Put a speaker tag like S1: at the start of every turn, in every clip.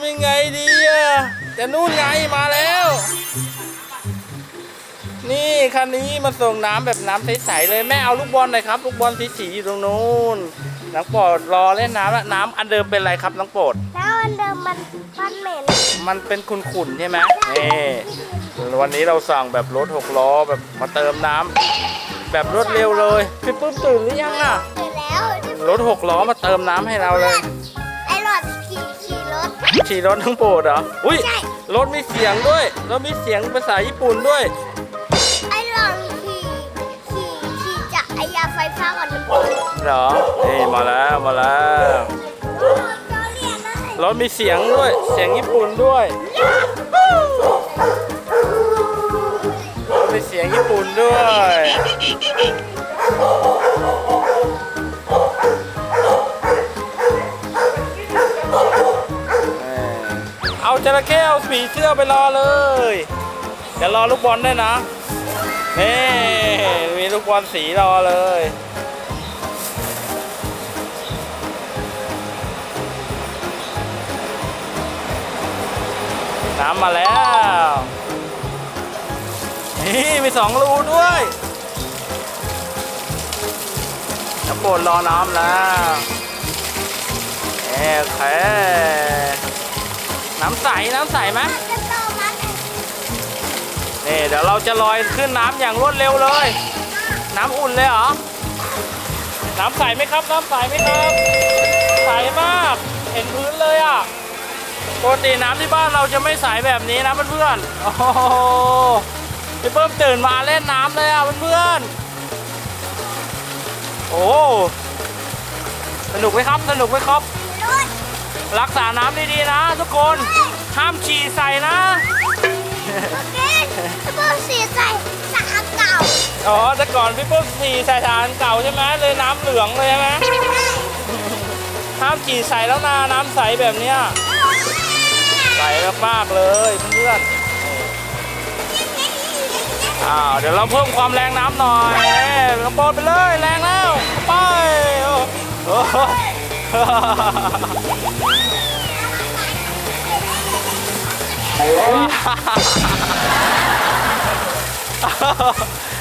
S1: ำยังไงดีอะแต่นู่นไงมาแล้ว นี่คันนี้มาส่งน้ำแบบน้ำใสๆเลยแม่เอาลูกบอลหน่อยครับ ลูกบอลสีๆอยู่ตรงนู้นน้องโปรดรอเล่นน้ำแล้วน้ำอันเดิมเป็นอะไรครับน้องโปรด
S2: แล้วอันเดิมมันมันเหม็น
S1: มันเป็นขุ่นๆใช่ไหมนี่วันนี้เราสั่งแบบรถหกล้อแบบมาเติมน้ำแบบรวดเร็วเลยพี่ปื้มตื่นหรือยังอะ
S2: เสร็จแล้ว
S1: รถหกล้อมาเติมน้ำให้เราเลย
S2: ไอ้หลอดขี่ขี่ รถ
S1: ขี่รถทั้งโปรดเหรอ อุ้ย
S2: ใช่
S1: รถมีเสียงด้วยรถมีเสียงภาษาญี่ปุ่นด้วย
S2: ไอ้หลอดขี่ขี่ขี่จากไอ้ยาไฟฟ้าก่อนมัน
S1: เหรอ นี่มาแล้วมาแล้ว
S2: เราเรียนได้
S1: รถมีเสียงด้วย เสียงญี่ปุ่นด้วยรถมีเสียงญี่ปุ่นด้วยเจระเข้เอาผีเสื้อไปรอเลย เดี๋ยวรอลูกบอลด้วยนะ นี่มีลูกบอลสีรอเลยน้ำมาแล้ว นี่มีสองรูด้วยจะปวดรอน้ำแล้วโอเค น้ำใส น้ำใสไหม
S2: จะโตมัน
S1: นี่เดี๋ยวเราจะลอยขึ้นน้ำอย่างรวดเร็วเลย น้ำอุ่นเลยเหรอ น้ำใสไหมครับ น้ำใสไหมครับ ใสมาก เห็นพื้นเลยอะปกติน้ำที่บ้านเราจะไม่ใสแบบนี้นะเพื่อนๆโอ้โหพี่เพิ่มตื่นมาเล่นน้ำเลยอะเพื่อนๆโอ้สนุกไหมครับ สนุกไหมครับ
S2: รถ
S1: รักษาน้ำดีๆนะทุกคน ห้ามฉี่ใส่นะ
S2: เก่งเบอร์สีใส่สามเก่า
S1: อ๋อแต่ก่อนพี่เพิ่มฉี่ใส่ฐานเก่าใช่ไหมเลยน้ำเหลืองเลยใช่ไหมห้ามฉี่ใส่แล้วนะน้ำใสแบบเนี้ยใสมากๆเลยเพื่อนๆอ้าวเดี๋ยวเราเพิ่มความแรงน้ำหน่อยเอ้ยเราโปรดไปเลยแรงแล้วไปโอ้โห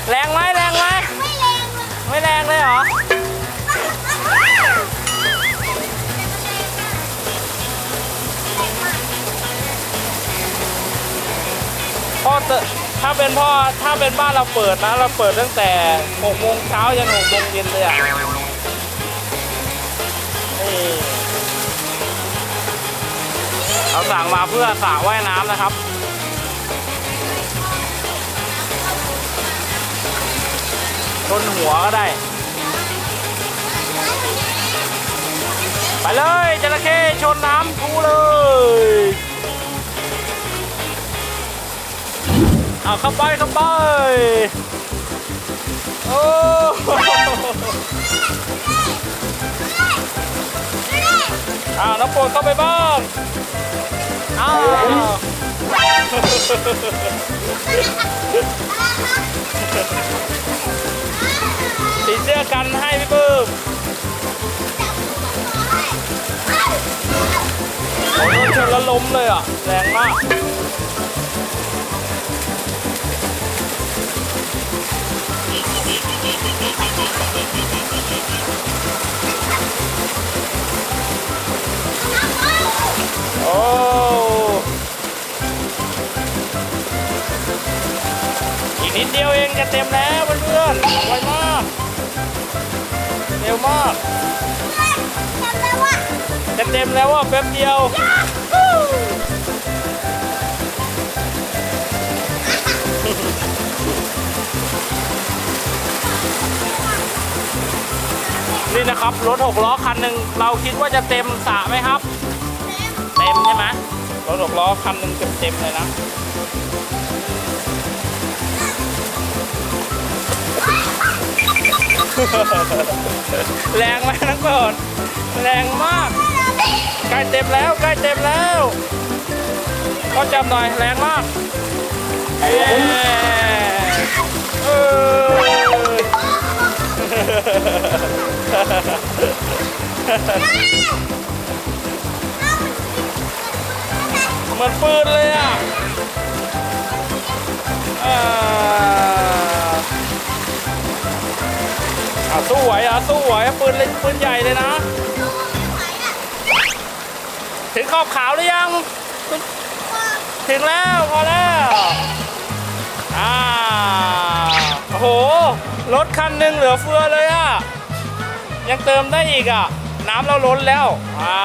S1: แรงไหมแรงไหม
S2: ไม่แรงเลย
S1: ไม่แรงเลยเหรอ พ่อเตถ้าเป็นพ่อถ้าเป็นบ้านเราเปิดนะ เราเปิดตั้งแต่6โมงเช้ายัน6โมงเย็นเลยอะนี่ เราสั่งมาเพื่อสระว่ายน้ำนะครับชนหัวก็ได้ ไปเลยจระเข้ชนน้ำทูเลยเอาเข้าไปเข้าไปโอ้อ้าน้องโปรดเข้าไปบ้าง อ้าวสีเสื้อกันให้พี่ปื้มโอ้ชนแล้วล้มเลยอะ แรงมากโอ้ เดียวเองจะเต็มแล้วเพื่อนๆไวมากเร็วมาก
S2: จำได้ว่า
S1: จะเต็มแล้วอะแป๊บเดียวนี่นะครับรถหกล้อคันหนึ่งเราคิดว่าจะเต็มสระไหมครับ เต็มใช่ไหมรถหกล้อคันหนึ่งเต็มเต็มเลยนะ แรงไหมนักก่อนแรงมากใกล้เต็มแล้วใกล้เต็มแล้วก็จับหน่อยแรงมากเย้เออมือนปืนเลยอะ สู้ไหวเหรอะสู้ไหวอะปืนเล็กปืนใหญ่เลยนะ ถึงขอบขาวหรือยัง ถึงแล้วพอแล้วอ่าโอ้โหรถคันหนึ่งเหลือเฟือเลยอะยังเติมได้อีกอะ น้ำเราล้นแล้วว้า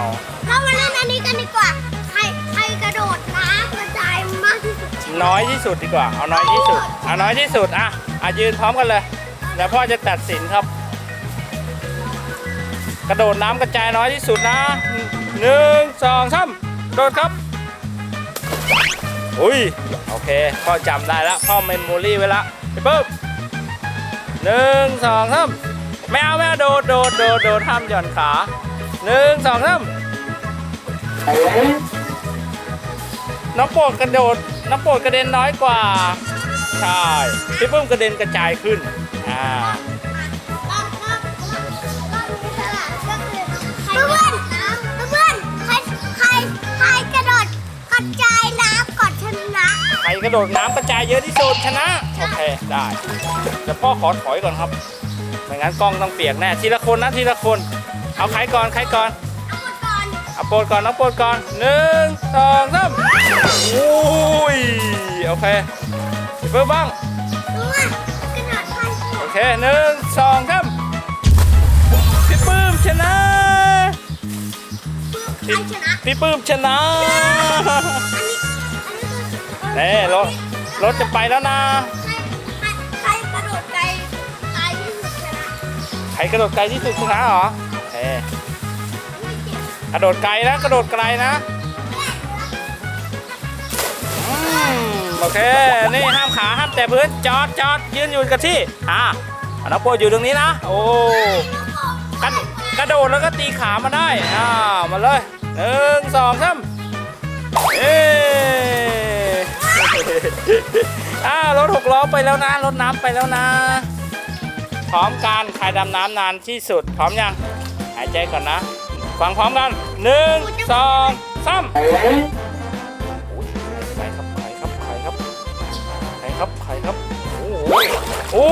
S1: ว
S2: เรามาเล่นอันนี้กันดีกว่า ใครใครกระโดดน้ำกระจายมากที่สุด
S1: น้อยที่สุดดีกว่า เอาน้อยที่สุด เอาน้อยที่สุดอะอะยืนพร้อมกันเลย เดี๋ยวพ่อจะตัดสินครับ กระโดดน้ำกระจายน้อยที่สุดนะหนึ่งสองสามโดดครับ อุ้ย โอเค พ่อจำได้แล้วพ่อเมมโมรี่ไว้แล้วไปปุ๊บหนึ่งสองสามไม่เอาไม่เอาโดดโดดโดดโดดห้ามหย่อนขาหนึ่งสองสามน้องโปรดกระโดดน้องโปรดกระเด็นน้อยกว่า ใช่พี่ปุ้มกระเด็นกระจายขึ้น อ่า
S2: เพื่อนเพื่อนใครกระโดดกระจายน้ำก่อนชนะ
S1: ใครกระโดดน้ำกระจายเยอะที่สุดชนะ โอเค ได้เดี๋ยวพ่อขอถอยก่อนครับ ไม่งั้นกล้องต้องเปียกแน่ทีละคนนะทีละคน เอาใครก่อนใครก่อน
S2: เอาหมดก่อน
S1: เอาโปรดก่อนน้องโปรดก่อนหนึ่งสองสามอุ้ย โอเคเพิ่มบ้าง เคหนึ่งสองสามพี่ปื้มชนะ
S2: ใครชนะ
S1: พี่ปื้มชนะ
S2: อันนี้อันนี้คือ
S1: เน่รถรถจะไปแล้วนะ
S2: ใครใครใครกระโดดไกลไกลที่สุดชนะ
S1: ใครกระโดดไกลที่สุดชนะเหรอเอ๊ะ
S2: ไม่เจ็บ
S1: กระโดดไกลนะกระโดดไกลนะอืมโอเค นี่ห้ามขาห้าม แต่พื้นจอดจอดยืนอยู่กับที่อ่าน้องโปรดอยู่ตรงนี้นะ โอ้กระกระโดดแล้วก็ตีขามาได้อ่ามาเลยหนึ่งสองสามเอ๊อ้าวรถหกล้อไปแล้วนะรถน้ำไปแล้วนะ พร้อมกันใครดำน้ำนานที่สุด พร้อมยัง หายใจก่อนนะ ฟังพร้อมกันหนึ่งสองสาม โอ้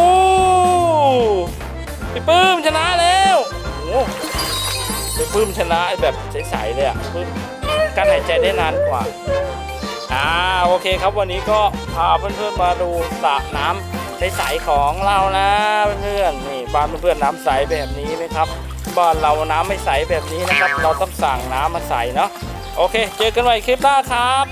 S1: พี่ปื้มชนะแล้วโอ้พี่ปื้มชนะแบบใสๆเลยอะปื้มกันหายใจได้นานกว่าอ่าโอเคครับวันนี้ก็พาเพื่อนๆมาดูสระน้ำใสๆของเรานะเพื่อนๆนี่บ้านเพื่อนๆน้ำใสแบบนี้ไหมครับบ้านเราน้ำไม่ใสแบบนี้นะครับ เราต้องสั่งน้ำมาใสเนาะโอเค เจอกันใหม่คลิปหน้าครับ